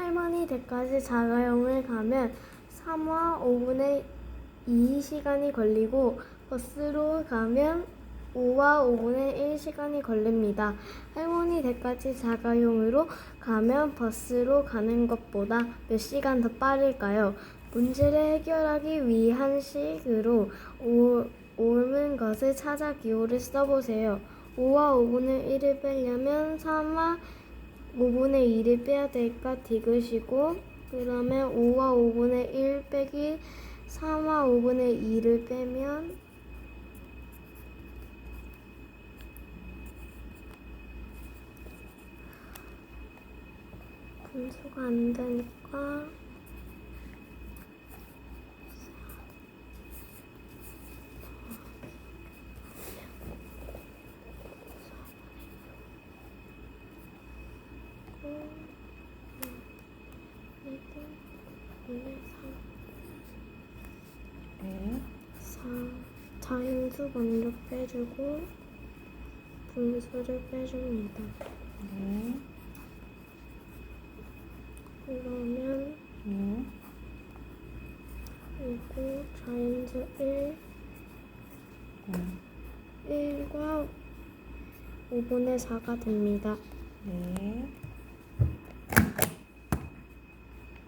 할머니 댁까지 자가용을 가면 3와 5분의 2 시간이 걸리고 버스로 가면 5와 5분의 1 시간이 걸립니다. 할머니 댁까지 자가용으로 가면 버스로 가는 것보다 몇 시간 더 빠를까요? 문제를 해결하기 위한 식으로 오, 옳은 것을 찾아 기호를 써보세요. 5와 5분의 1을 빼려면 3와 5분의 2를 빼야 되니까 디귿이고 그러면 5와 5분의 1 빼기 3와 5분의 2를 빼면 분수가 안 되니까 네. 4 자인수 먼저 빼주고 분수를 빼줍니다. 네. 그러면 네. 이거 자인수 1 네. 1과 5분의 4가 됩니다. 네.